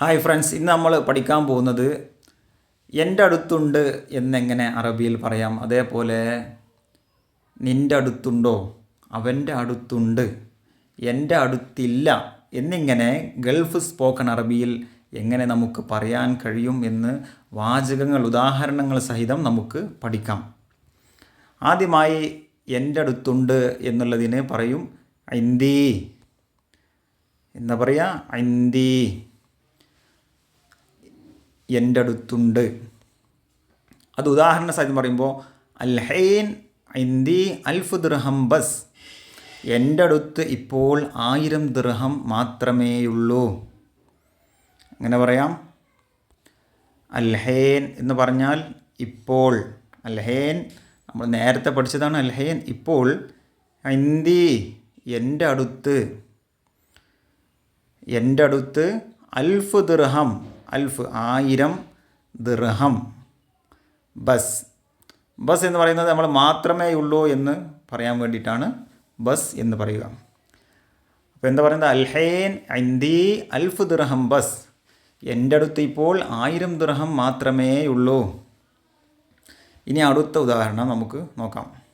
Hi friends ഇന്ന് നമ്മൾ പഠിക്കാൻ പോകുന്നത് എന്റെ അടുത്തുണ്ട് എന്നെങ്ങനെ അറബിയിൽ പറയാം? അതേപോലെ നിന്റെ അടുത്തുണ്ടോ? അവന്റെ അടുത്തുണ്ട്. എന്റെ അടുത്തില്ല. എന്നിങ്ങനെ ഗൾഫ് സ്പോക്കൺ അറബിയിൽ എങ്ങനെ നമുക്ക് പറയാൻ കഴിയും എന്ന് വാചകങ്ങൾ ഉദാഹരണങ്ങൾ സഹിതം നമുക്ക് പഠിക്കാം. ആദ്യമായി എന്റെ അടുത്തുണ്ട് എന്നുള്ളതിന് പറയും ഐന്തി എന്താ പറയുക ഐന്തി എന്റെ അടുത്തുണ്ട് അത് ഉദാഹരണ സഹിതം പറയുമ്പോൾ അൽഹൈൻ ഇന്ദി അൽഫ് ദിർഹം ബസ്. എന്റെ അടുത്ത് ഇപ്പോൾ ആയിരം ദിർഹം മാത്രമേയുള്ളൂ. അങ്ങനെ പറയാം? അൽഹേൻ എന്ന് പറഞ്ഞാൽ ഇപ്പോൾ. അൽഹേൻ നമ്മൾ നേരത്തെ പഠിച്ചതാണ് അൽഹേൻ ഇപ്പോൾ ഇന്ദി എന്റെ അടുത്ത് എന്റെ അടുത്ത് അൽഫ് ദിർഹം അൽഫ് ആയിരം ദിർഹം. ബസ്. ബസ് എന്ന് പറയുന്നത് നമ്മൾ മാത്രമേ ഉള്ളൂ എന്ന് പറയാൻ വേണ്ടിയിട്ടാണ് ബസ് എന്ന് പറയുക. അപ്പോൾ എന്താ പറയുന്നത്? അൽഹൈൻ ഐന്തി അൽഫ് ദിർഹം ബസ്. എന്റെ അടുത്ത് ഇപ്പോൾ ആയിരം ദിർഹം മാത്രമേ ഉള്ളൂ. ഇനി അടുത്ത ഉദാഹരണം നമുക്ക് നോക്കാം.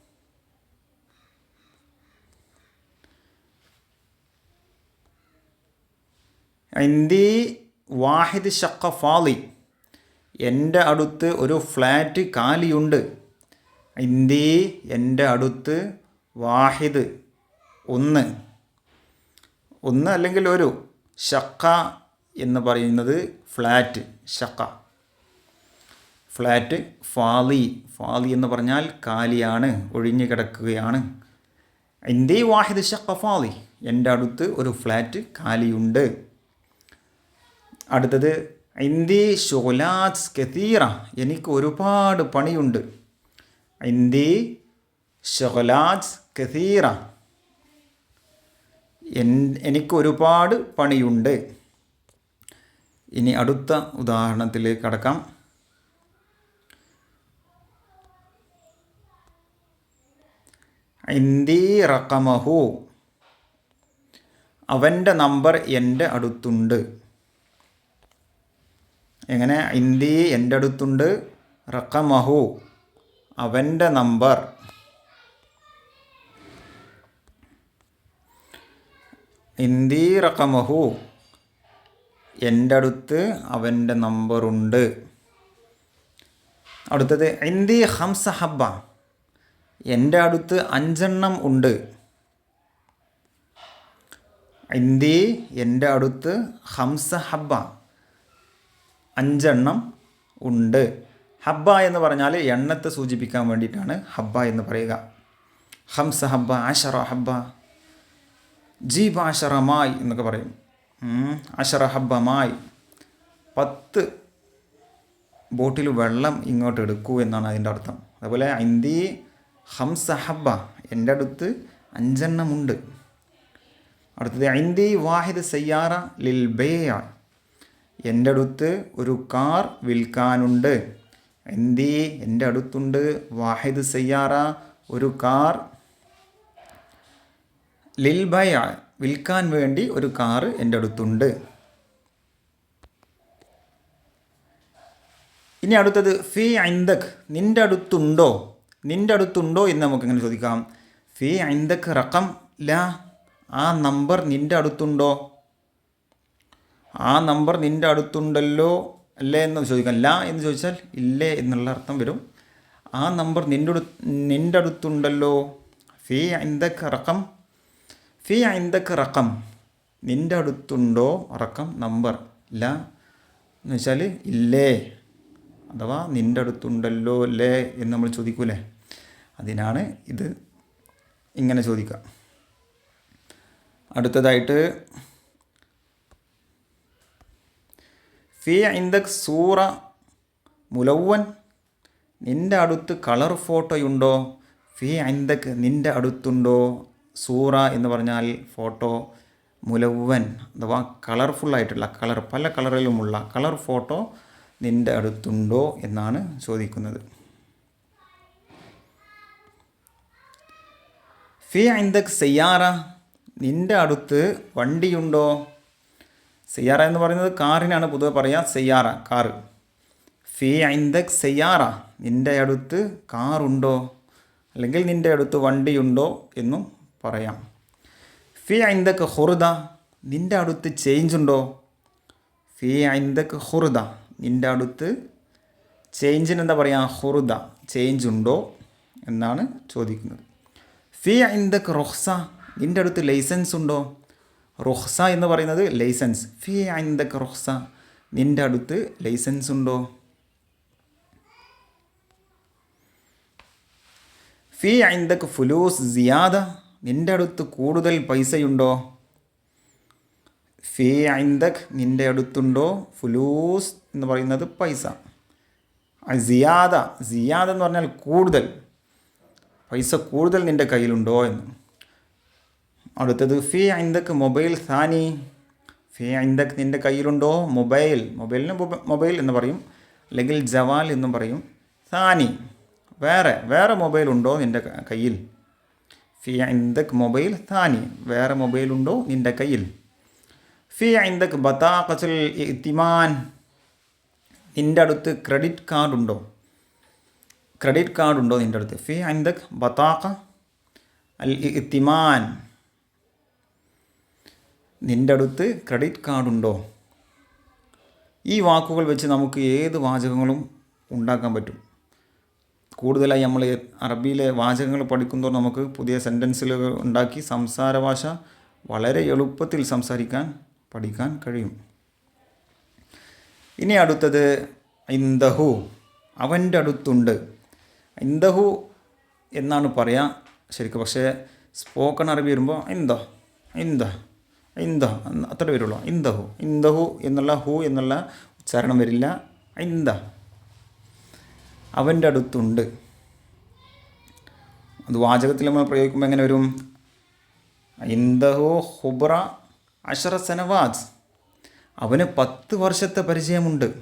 ഐന്തി വാഹിദ് ഷക്ക ഫാലി എന്റെ അടുത്ത് ഒരു ഫ്ലാറ്റ് കാലിയുണ്ട് ഇന്തി എന്റെ അടുത്ത് വാഹിദ് ഒന്ന്. ഒന്ന് അല്ലെങ്കിൽ ഒരു. ഷക്ക എന്ന് പറയുന്നത് ഫ്ലാറ്റ് ഷക്ക ഫ്ലാറ്റ് ഫാലി ഫാലി എന്ന് പറഞ്ഞാൽ കാലിയാണ് ഒഴിഞ്ഞു കിടക്കുകയാണ്. ഇന്ത്യ വാഹിദ് ഷക്ക ഫാലി എന്റെ അടുത്ത് ഒരു ഫ്ലാറ്റ് കാലിയുണ്ട് അടുത്തത് ഇന്ത്യ ഷോലാസ് കെത്തീറ എനിക്ക് ഒരുപാട് പണിയുണ്ട്. ഇന്ത്യ ഷോലാസ് കെത്തീറ എനിക്ക് ഒരുപാട് പണിയുണ്ട്. ഇനി അടുത്ത ഉദാഹരണത്തിലേക്ക് കടക്കാം. ഇന്ദി റക്കമഹു അവന്റെ നമ്പർ എന്റെ അടുത്തുണ്ട്. എങ്ങനെ? ഇന്ദി എന്റെ അടുത്തുണ്ട്. റക്കമഹു അവന്റെ നമ്പർ. ഇന്ദി റക്കമഹു എന്റെ അടുത്ത് അവന്റെ നമ്പറുണ്ട്. അടുത്തത് ഇന്ദി ഹംസ ഹബ്ബ. എന്റെ അടുത്ത് അഞ്ചെണ്ണം ഉണ്ട്. ഇന്ദി എന്റെ അടുത്ത് ഹംസ ഹബ്ബ. അഞ്ചെണ്ണം ഉണ്ട്. ഹബ്ബ എന്ന് പറഞ്ഞാൽ എണ്ണത്തെ സൂചിപ്പിക്കാൻ വേണ്ടിയിട്ടാണ് ഹബ്ബ എന്ന് പറയുക. ഹംസ ഹബ്ബ ആഷറ ഹബ്ബ ജീബ് ആഷറ മായി എന്നൊക്കെ പറയും. അഷറ ഹബ്ബ മായി. പത്ത് ബോട്ടിൽ വെള്ളം ഇങ്ങോട്ട് എടുക്കൂ എന്നാണ് അതിന്റെ അർത്ഥം. അതുപോലെ ഇന്ത്യ ഹംസ ഹബ്ബ എന്റെ അടുത്ത് അഞ്ചെണ്ണമുണ്ട് അടുത്തത് ഇന്ദി വാഹിദ് സയ്യാറ ലിൽ ബേയ. എന്റെ അടുത്ത് ഒരു കാർ വിൽക്കാനുണ്ട്. എന്തി എന്റെ അടുത്തുണ്ട് വാഹിദ് സയ്യാറ ഒരു കാർ ലിൽ ബയ വിൽക്കാൻ വേണ്ടി ഒരു കാർ എന്റെ അടുത്തുണ്ട് ഇനി അടുത്തത് ഫി ഐന്തക് നിന്റെ അടുത്തുണ്ടോ നിന്റെ അടുത്തുണ്ടോ എന്ന് നമുക്കിങ്ങനെ ചോദിക്കാം. ഫി ഐന്തക് റക്കം ല ആ നമ്പർ നിന്റെ അടുത്തുണ്ടോ ആ നമ്പർ നിന്റെ അടുത്തുണ്ടല്ലോ അല്ലേ എന്ന് ചോദിക്കാം ല എന്ന് ചോദിച്ചാൽ ഇല്ലേ എന്നുള്ള അർത്ഥം വരും. ആ നമ്പർ നിന്റെ നിന്റെ അടുത്തുണ്ടല്ലോ. ഫീ ഐന്തക്ക് റക്കം ഫീ ഐന്തക്ക് റക്കം നിന്റെ അടുത്തുണ്ടോ റക്കം നമ്പർ. ല എന്ന് വെച്ചാൽ ഇല്ലേ അഥവാ നിന്റെ അടുത്തുണ്ടല്ലോ അല്ലേ എന്ന് നമ്മൾ ചോദിക്കൂലേ. അതിനാണ് ഇത് ഇങ്ങനെ ചോദിക്കുക. അടുത്തതായിട്ട് ഫി ഇന്ദക് സൂറ മുലവൻ നിന്റെ അടുത്ത് കളർ ഫോട്ടോയുണ്ടോ? ഫീ ഇന്ദക് നിന്റെ അടുത്തുണ്ടോ? സൂറ എന്ന് പറഞ്ഞാൽ ഫോട്ടോ മുലവൻ അഥവാ കളർഫുള്ളായിട്ടുള്ള കളർ പല കളറിലുമുള്ള കളർ ഫോട്ടോ നിന്റെ അടുത്തുണ്ടോ എന്നാണ് ചോദിക്കുന്നത്. ഫി ഇന്ദക് സയ്യാറ. നിന്റെ അടുത്ത് വണ്ടിയുണ്ടോ? സെയ്യാറ എന്ന് പറയുന്നത് കാറിനാണ് പൊതുവെ പറയുക സെയ്യാറ കാറ്. ഫീ ഐന്ദക് സെയ്യാറ നിന്റെ അടുത്ത് കാറുണ്ടോ? അല്ലെങ്കിൽ നിന്റെ അടുത്ത് വണ്ടിയുണ്ടോ എന്നും പറയാം. ഫീ ഐന്ദക് ഹുറുദ നിന്റെ അടുത്ത് ചേഞ്ച് ഉണ്ടോ ഫീ ഐന്ദക് ഹുറുദ നിന്റെ അടുത്ത് ചേഞ്ചിന് എന്താ പറയുക ഹുറുദ ചേഞ്ച് ഉണ്ടോ എന്നാണ് ചോദിക്കുന്നത്. ഫീ ഐന്ദക് റൊഹ്സ നിന്റെ അടുത്ത് ലൈസൻസ് ഉണ്ടോ റുഹ്സ എന്ന് പറയുന്നത് ലൈസൻസ്. ഫി ഐന്ദക് റുഹ്സ. നിന്റെ അടുത്ത് ലൈസൻസ് ഉണ്ടോ? ഫി ഐന്ദക് ഫുലൂസ് സിയാദ. നിന്റെ അടുത്ത് കൂടുതൽ പൈസയുണ്ടോ? ഫീ ഐന്ദക് നിന്റെ അടുത്തുണ്ടോ? ഫുലൂസ് എന്ന് പറയുന്നത് പൈസ. സിയാദ സിയാദ എന്ന് പറഞ്ഞാൽ കൂടുതൽ. പൈസ കൂടുതൽ നിന്റെ കയ്യിലുണ്ടോ എന്ന്. അടുത്തത് ഫി ഐന്തക്ക് മൊബൈൽ സാനി. ഫീ ഐന്തക്ക് നിന്റെ കയ്യിലുണ്ടോ? മൊബൈൽ. മൊബൈലിന് മൊബൈൽ എന്ന് പറയും. അല്ലെങ്കിൽ ജവാൽ എന്നും പറയും. സാനി. വേറെ വേറെ മൊബൈൽ ഉണ്ടോ നിന്റെ കയ്യിൽ? ഫീ ഐന്തക്ക് മൊബൈൽ സാനി. വേറെ മൊബൈൽ ഉണ്ടോ നിന്റെ കയ്യിൽ? ഫി ബത്താ ബത്താഖത്തുൽ ഇത്തിമാൻ. നിന്റെ അടുത്ത് ക്രെഡിറ്റ് കാർഡ് ഉണ്ടോ? ക്രെഡിറ്റ് കാർഡ് ഉണ്ടോ നിന്റെ അടുത്ത്? ഫീ ഐന്തക് ബത്താഖ അൽ ഇത്തിമാൻ. നിന്റെ അടുത്ത് ക്രെഡിറ്റ് കാർഡുണ്ടോ ഈ വാക്കുകൾ വെച്ച് നമുക്ക് ഏത് വാചകങ്ങളും ഉണ്ടാക്കാൻ പറ്റും. കൂടുതലായി നമ്മൾ അറബിയിലെ വാചകങ്ങൾ പഠിക്കുമ്പോൾ നമുക്ക് പുതിയ സെന്റൻസുകൾ ഉണ്ടാക്കി സംസാര ഭാഷ വളരെ എളുപ്പത്തിൽ സംസാരിക്കാൻ പഠിക്കാൻ കഴിയും. ഇനി അടുത്തത് ഇന്ദഹു അവന്റെ അടുത്തുണ്ട്. ഇന്ദഹു എന്നാണ് പറയുക ശരിക്കും. പക്ഷേ സ്പോക്കൺ അറബി വരുമ്പോൾ ഇന്ദ ഇന്ദ ഇന്ദ അത്ര വരുള്ളൂ. ഇന്ദഹു ഇന്ദഹു എന്നുള്ള ഹു എന്നുള്ള ഉച്ചാരണം വരില്ല. ഇന്ദ അവന്റെ അടുത്തുണ്ട്. അത് വാചകത്തിൽ നമ്മൾ പ്രയോഗിക്കുമ്പോൾ എങ്ങനെ വരും? ഇന്ദഹു ഹുബ്ര അഷറ സനവാസ് അവന് പത്ത് വർഷത്തെ പരിചയമുണ്ട്.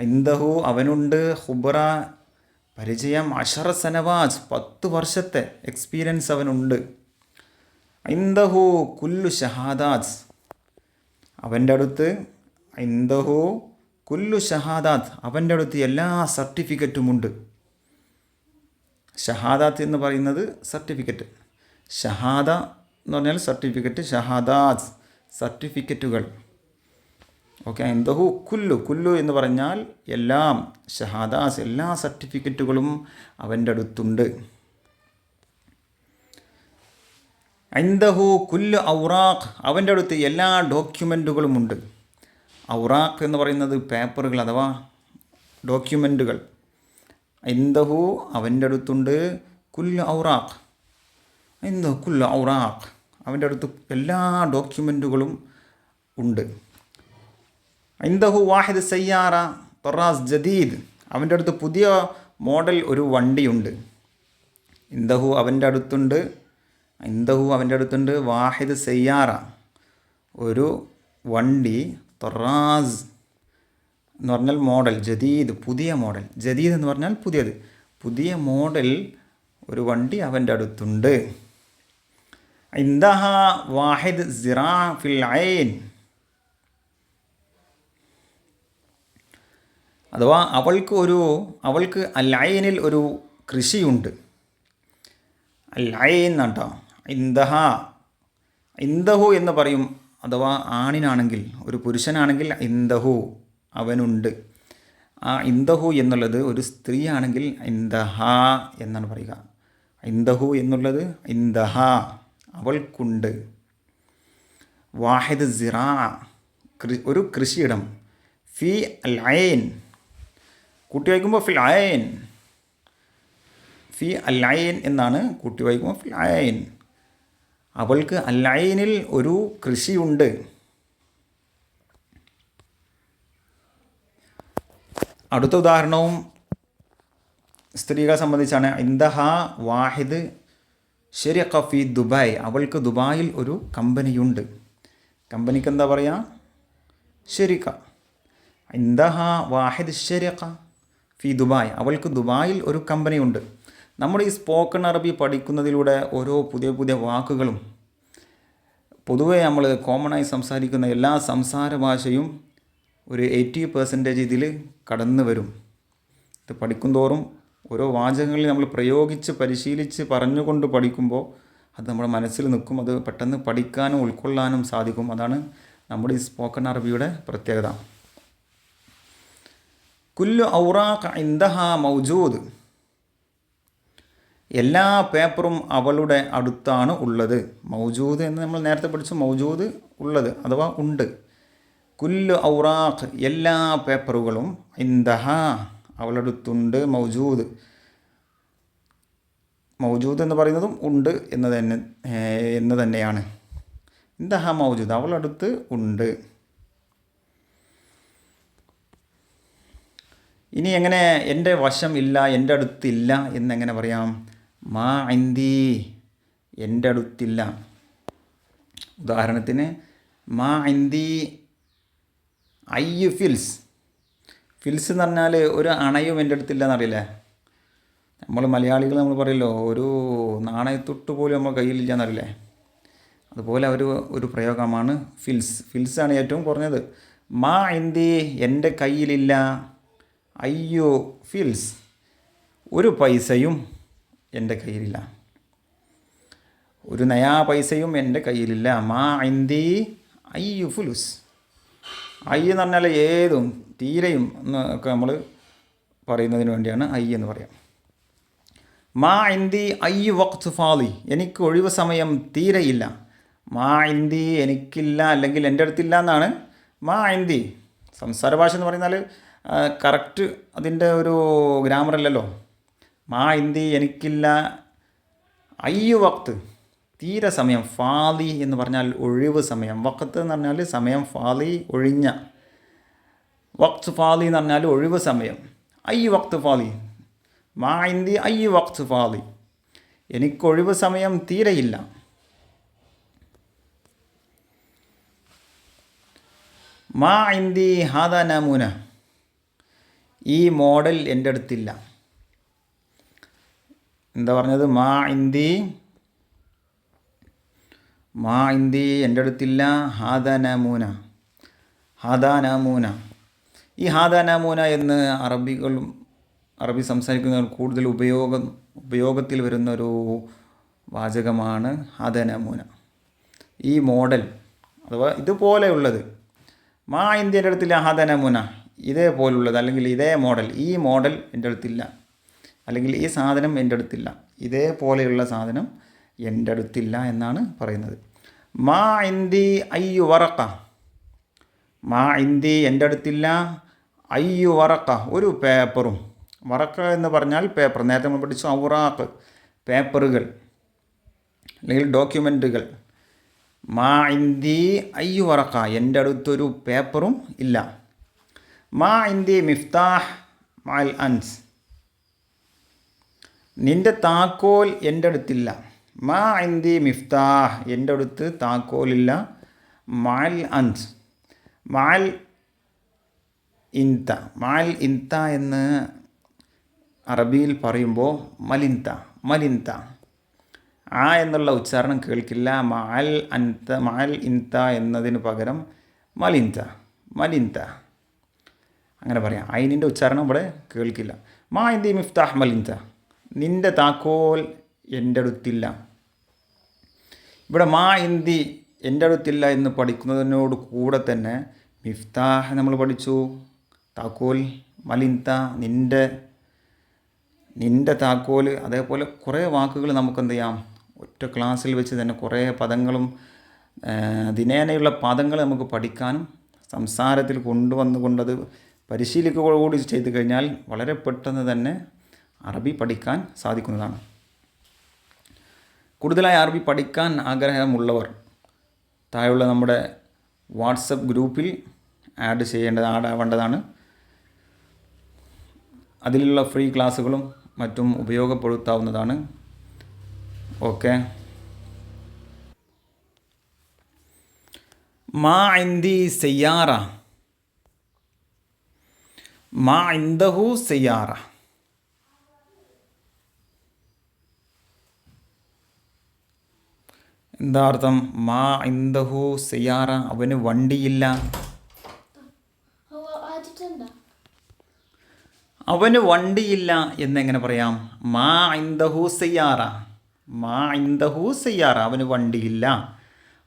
ഇന്ദഹു അവനുണ്ട് ഹുബ്ര പരിചയം അഷറ സനവാസ് പത്ത് വർഷത്തെ എക്സ്പീരിയൻസ് അവനുണ്ട്. ഇന്ദഹു കുല്ലു ഷഹാദാത്ത് അവന്റെ അടുത്ത് ഇന്ദഹു കുല്ലു ഷഹാദാത്ത് അവന്റെ അടുത്ത് എല്ലാ സർട്ടിഫിക്കറ്റുമുണ്ട്. ഷഹാദാത്ത് എന്ന് പറയുന്നത് സർട്ടിഫിക്കറ്റ്. ഷഹാദ എന്ന് പറഞ്ഞാൽ സർട്ടിഫിക്കറ്റ് ഷഹാദാത്ത് സർട്ടിഫിക്കറ്റുകൾ. ഓക്കെ എന്തഹു കുല്ലു. കുല്ലു എന്ന് പറഞ്ഞാൽ എല്ലാം ഷഹാദാസ് എല്ലാ സർട്ടിഫിക്കറ്റുകളും അവന്റെ അടുത്തുണ്ട്. ഐന്ദഹു കുല്ല് ഔറാഖ് അവന്റെ അടുത്ത് എല്ലാ ഡോക്യുമെന്റുകളും ഉണ്ട്. ഔറാഖ് എന്ന് പറയുന്നത് പേപ്പറുകൾ അഥവാ ഡോക്യുമെന്റുകൾ ഐന്ദഹു അവന്റെ അടുത്തുണ്ട് കുല്ല് ഔറാഖ് എന്തോ കുല്ല് ഔറാഖ് അവന്റെ അടുത്ത് എല്ലാ ഡോക്യുമെന്റുകളും ഉണ്ട്. ഐന്ദഹു വാഹിദ് സയ്യാറ തൊറാസ് ജദീദ് അവന്റെ അടുത്ത് പുതിയ മോഡൽ ഒരു വണ്ടിയുണ്ട്. ഇന്ദഹു അവന്റെ അടുത്തുണ്ട് ഇന്ദഹു അവന്റെ അടുത്തുണ്ട്. വാഹിദ് സയ്യാറ. ഒരു വണ്ടി തൊറാസ് എന്ന് പറഞ്ഞാൽ മോഡൽ ജദീദ് പുതിയ മോഡൽ. ജദീദ് എന്ന് പറഞ്ഞാൽ പുതിയത്. പുതിയ മോഡൽ ഒരു വണ്ടി അവന്റെ അടുത്തുണ്ട്. ഇന്ദഹ വാഹിദ് സിറാഫിൽ ഐൻ. അഥവാ അവൾക്ക് ഒരു അവൾക്ക് അൽ ഐനിൽ ഒരു കൃഷിയുണ്ട്. അൽ ഐൻ കേട്ടോ ഇന്ദഹ. ഇന്ദഹു എന്ന് പറയും അഥവാ ആണിനാണെങ്കിൽ ഒരു പുരുഷനാണെങ്കിൽ ഇന്ദഹു അവനുണ്ട്. ആ ഇന്ദഹു എന്നുള്ളത് ഒരു സ്ത്രീ ആണെങ്കിൽ ഇന്ദഹ എന്നാണ് പറയുക. ഇന്ദഹു എന്നുള്ളത് ഇന്ദഹ അവൾക്കുണ്ട്. വാഹിദ് സിറാ ഒരു കൃഷിയിടം. ഫി അൽ ഐൻ കൂട്ടി വായിക്കുമ്പോൾ ഫിൽ അയൻ. ഫി അൽ എന്നാണ് കൂട്ടി വായിക്കുമ്പോൾ ഫിൽ അയൻ. അവൾക്ക് അല്ലൈനിൽ ഒരു കൃഷിയുണ്ട്. അടുത്ത ഉദാഹരണവും സ്ത്രീകളെ സംബന്ധിച്ചാണ്. ഇന്ദഹ വാഹിദ് ഷെരി കഫി ദുബായ്. അവൾക്ക് ദുബായിൽ ഒരു കമ്പനിയുണ്ട്. കമ്പനിക്ക് എന്താ പറയുക ഷെരിക്ക ഇന്ദഹ വാഹിദ് ഷെരിഖ ഫി ദുബായ്. അവൾക്ക് ദുബായിൽ ഒരു കമ്പനിയുണ്ട്. നമ്മൾ ഈ സ്പോക്കൺ അറബി പഠിക്കുന്നതിലൂടെ ഓരോ പുതിയ പുതിയ വാക്കുകളും പൊതുവേ നമ്മൾ കോമണായി സംസാരിക്കുന്ന എല്ലാ സംസാര ഭാഷയും ഒരു എയ്റ്റി പെർസെന്റേജ് ഇതിൽ കടന്നു വരും. ഇത് പഠിക്കുന്തോറും ഓരോ വാചകങ്ങളിൽ നമ്മൾ പ്രയോഗിച്ച് പരിശീലിച്ച് പറഞ്ഞുകൊണ്ട് പഠിക്കുമ്പോൾ അത് നമ്മുടെ മനസ്സിൽ നിൽക്കും. അത് പെട്ടെന്ന് പഠിക്കാനും ഉൾക്കൊള്ളാനും സാധിക്കും. അതാണ് നമ്മുടെ ഈ സ്പോക്കൺ അറബിയുടെ പ്രത്യേകത. കുല്ലു ഔറാഖ് ഇന്ദഹ മൗജൂദ്. എല്ലാ പേപ്പറും അവളുടെ അടുത്താണ് ഉള്ളത്. മൗജൂദ് എന്ന് നമ്മൾ നേരത്തെ പഠിച്ചു മൗജൂദ് ഉള്ളത് അഥവാ ഉണ്ട്. കുല്ലു ഔറാഖ് എല്ലാ പേപ്പറുകളും ഇന്ദഹ അവളടുത്തുണ്ട് മൗജൂദ്. മൗജൂദ് എന്ന് പറയുന്നതും ഉണ്ട് എന്ന് തന്നെ എന്ന് തന്നെയാണ്. ഇന്ദഹ മൗജൂദ് അവളടുത്ത് ഉണ്ട്. ഇനി എങ്ങനെ എന്റെ വശം ഇല്ല എന്റെ അടുത്തില്ല എന്നെങ്ങനെ പറയാം? മാ ഇന്തി എന്റെ അടുത്തില്ല. ഉദാഹരണത്തിന് മാ ഇന്തി അയ്യു ഫിൽസ്. ഫിൽസ് എന്ന് പറഞ്ഞാൽ ഒരു അണയും എന്റെ അടുത്തില്ല എന്നറിയില്ലേ നമ്മൾ മലയാളികൾ നമ്മൾ പറയല്ലോ ഒരു നാണയത്തൊട്ട് പോലും നമ്മൾ കയ്യിലില്ല എന്നറിയില്ലേ അതുപോലെ ഒരു ഒരു പ്രയോഗമാണ് ഫിൽസ്. ഫിൽസാണ് ഏറ്റവും കുറഞ്ഞത്. മാ ഇന്തി എന്റെ കയ്യിലില്ല അയ്യോ ഫിൽസ്. ഒരു പൈസയും എന്റെ കയ്യിലില്ല. ഒരു നയാ പൈസയും എന്റെ കയ്യിലില്ല. മാ ഇന്തി യു ഫുലുസ് ഐ എന്ന് പറഞ്ഞാൽ ഏതും തീരെയും എന്നൊക്കെ നമ്മൾ പറയുന്നതിന് വേണ്ടിയാണ് ഐ എന്ന് പറയാം. മാ ഇന്തി അയ്യു വഖ്ത് ഫാലി എനിക്ക് ഒഴിവ് സമയം തീരെയില്ല. മാ ഇന്തി എനിക്കില്ല അല്ലെങ്കിൽ എന്റെ അടുത്തില്ല എന്നാണ് മാ ഇന്തി സംസാര ഭാഷ എന്ന് പറഞ്ഞാൽ കറക്റ്റ് അതിന്റെ ഒരു ഗ്രാമർ അല്ലല്ലോ. മാ ഇന്തി എനിക്കില്ല. അയ്യു വക്ത് തീരെ സമയം. ഫാലി എന്ന് പറഞ്ഞാൽ ഒഴിവ് സമയം. വക്കത്ത് എന്ന് പറഞ്ഞാൽ സമയം ഫാലി ഒഴിഞ്ഞ. വക്ത് ഫാലി എന്ന് പറഞ്ഞാൽ ഒഴിവ് സമയം. അയ്യു വക്ത് ഫാലി മാ ഇന്തി അയ്യു വക്ത് ഫാലി എനിക്കൊഴിവ് സമയം തീരെയില്ല മാ ഇന്തി ഹാദ നമൂന. ഈ മോഡൽ എന്റെ അടുത്തില്ല. എന്താ പറഞ്ഞത്? മാ ഇന്തി മാ ഇന്തി എന്റെ അടുത്തില്ല. ഹാദാനമൂന നാമൂന ഈ ഹാദ നാമൂന എന്ന് അറബികളും അറബി സംസാരിക്കുന്നവർ കൂടുതൽ ഉപയോഗം ഉപയോഗത്തിൽ വരുന്ന ഒരു വാചകമാണ് നാമൂന ഈ മോഡൽ അഥവാ ഇതുപോലെയുള്ളത്. മാ ഇന്ത്യന്റെ അടുത്തില്ല ഹാദ നാമൂന ഇതേപോലുള്ളത് അല്ലെങ്കിൽ ഇതേ മോഡൽ ഈ മോഡൽ എന്റെ അടുത്തില്ല. അല്ലെങ്കിൽ ഈ സാധനം എന്റെ അടുത്തില്ല. ഇതേപോലെയുള്ള സാധനം എന്റെ അടുത്തില്ല എന്നാണ് പറയുന്നത്. മാ ഇന്തി അയ്യു വറക്ക. മാ ഇന്തി എന്റെ അടുത്തില്ല. അയ്യു വറക്ക. ഒരു പേപ്പറും. വറക്ക എന്ന് പറഞ്ഞാൽ പേപ്പർ. നേരത്തെ നമ്മൾ പഠിച്ചു ഔറാക്ക് പേപ്പറുകൾ അല്ലെങ്കിൽ ഡോക്യുമെന്റുകൾ. മാ ഇന്തി അയ്യു വറക്ക. എന്റെ അടുത്തൊരു പേപ്പറും ഇല്ല. മാ ഇന്തി മിഫ്താഹ് മാൽ അൻസ്. നിന്റെ താക്കോൽ എന്റെ അടുത്തില്ല. മാ ഇന്തി മിഫ്താഹ്. എന്റെ അടുത്ത് താക്കോലില്ല. മാൽ അൻസ്. മാൽ ഇൻത മാൽ ഇൻത എന്ന് അറബിയിൽ പറയുമ്പോൾ മലിൻത മലിൻത ആ എന്നുള്ള ഉച്ചാരണം കേൾക്കില്ല. മാൽ അൻത മാൽ ഇൻത എന്നതിന് പകരം മലിൻത മലിൻത അങ്ങനെ പറയാം. അയിനിന്റെ ഉച്ചാരണം ഇവിടെ കേൾക്കില്ല. മാ ഇന്തി മിഫ്താഹ് മലിൻത നിന്റെ താക്കോൽ എന്റെ അടുത്തില്ല. ഇവിടെ മാ ഇന്തി എന്റെ അടുത്തില്ല എന്ന് പഠിക്കുന്നതിനോട് കൂടെ തന്നെ മിഫ്താഹ് നമ്മൾ പഠിച്ചു. താക്കോൽ മലിന്ത നിന്റെ നിന്റെ താക്കോൽ. അതേപോലെ കുറേ വാക്കുകൾ നമുക്ക് എന്ത് ചെയ്യാം? ഒറ്റ ക്ലാസ്സിൽ വെച്ച് തന്നെ കുറേ പദങ്ങളും ദിനേനയുള്ള പദങ്ങൾ നമുക്ക് പഠിക്കാനും സംസാരത്തിൽ കൊണ്ടുവന്നുകൊണ്ടത് പരിശീലിക്കുക കൂടി ചെയ്തു കഴിഞ്ഞാൽ വളരെ പെട്ടെന്ന് തന്നെ അറബി പഠിക്കാൻ സാധിക്കുന്നതാണ്. കൂടുതലായി അറബി പഠിക്കാൻ ആഗ്രഹമുള്ളവർ താഴെയുള്ള നമ്മുടെ വാട്സപ്പ് ഗ്രൂപ്പിൽ ആഡ് ചെയ്യേണ്ടത് ആഡാവേണ്ടതാണ് അതിലുള്ള ഫ്രീ ക്ലാസ്സുകളും മറ്റും ഉപയോഗപ്പെടുത്താവുന്നതാണ്. ഓക്കെ. മാ ഇന്തി സെയ്യാറ. മാ ഇന്ദഹു സെയ്യാറ. എന്താ അർത്ഥം? മാ ഇന്ദഹു സിയാറ അവന് വണ്ടിയില്ല. അവന് വണ്ടിയില്ല എന്നെങ്ങനെ പറയാം? മാ ഇന്ദഹു സിയാറ. മാ ഇന്ദഹു സിയാറ അവന് വണ്ടിയില്ല.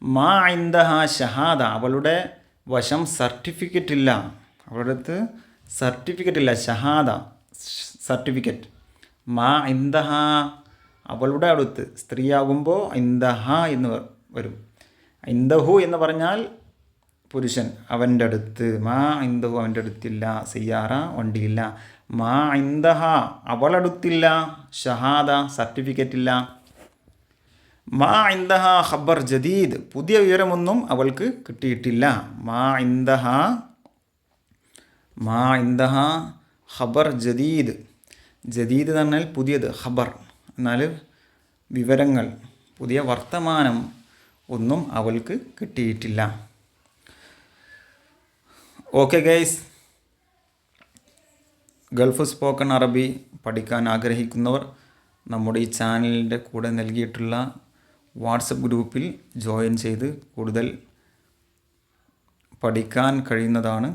മാ ഇന്ദഹ ഷഹാദ അവളുടെ വശം സർട്ടിഫിക്കറ്റ് ഇല്ല. അവളുടെ അടുത്ത് സർട്ടിഫിക്കറ്റ് ഇല്ല ഷഹാദ സർട്ടിഫിക്കറ്റ്. മാ ഇന്ദഹ അവളുടെ അടുത്ത് സ്ത്രീയാകുമ്പോൾ ഇന്ദഹ എന്ന് വരും. ഇന്ദഹു എന്ന് പറഞ്ഞാൽ പുരുഷൻ അവന്റെ അടുത്ത്. മാ ഇന്ദഹു അവന്റെ അടുത്തില്ല സിയാറ വണ്ടിയില്ല. മാ ഇന്ദഹ അവളടുത്തില്ല ഷഹാദ സർട്ടിഫിക്കറ്റ് ഇല്ല മാ ഇന്ദഹ ഖബർ ജദീദ് പുതിയ വിവരമൊന്നും അവൾക്ക് കിട്ടിയിട്ടില്ല. മാ ഇന്ദഹ മാ ഇന്ദഹ ഖബർ ജദീദ്. ജദീദ് എന്ന് പറഞ്ഞാൽ പുതിയത് ഖബർ. എന്നാൽ വിവരങ്ങൾ പുതിയ വർത്തമാനം ഒന്നും അവൾക്ക് കിട്ടിയിട്ടില്ല. ഓക്കെ ഗൈസ് ഗൾഫ് സ്പോക്കൺ അറബി പഠിക്കാൻ ആഗ്രഹിക്കുന്നവർ നമ്മുടെ ഈ ചാനലിന്റെ കൂടെ നൽകിയിട്ടുള്ള വാട്സപ്പ് ഗ്രൂപ്പിൽ ജോയിൻ ചെയ്ത് കൂടുതൽ പഠിക്കാൻ കഴിയുന്നതാണ്.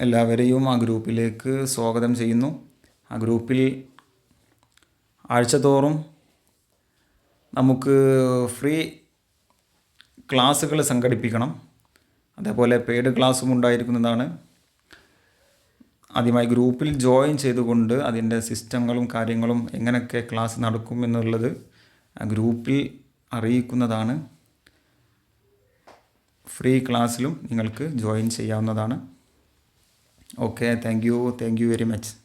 എല്ലാവരെയും ആ ഗ്രൂപ്പിലേക്ക് സ്വാഗതം ചെയ്യുന്നു. ആ ഗ്രൂപ്പിൽ ആഴ്ചതോറും നമുക്ക് ഫ്രീ ക്ലാസ്സുകൾ സംഘടിപ്പിക്കണം. അതേപോലെ പെയ്ഡ് ക്ലാസ്സും ഉണ്ടായിരിക്കുന്നതാണ്. ആദ്യമായി ഗ്രൂപ്പിൽ ജോയിൻ ചെയ്തുകൊണ്ട് അതിന്റെ സിസ്റ്റങ്ങളും കാര്യങ്ങളും എങ്ങനെയൊക്കെ ക്ലാസ് നടക്കും എന്നുള്ളത് ഗ്രൂപ്പിൽ അറിയിക്കുന്നതാണ്. ഫ്രീ ക്ലാസ്സിലും നിങ്ങൾക്ക് ജോയിൻ ചെയ്യാവുന്നതാണ്. Okay thank you thank you very much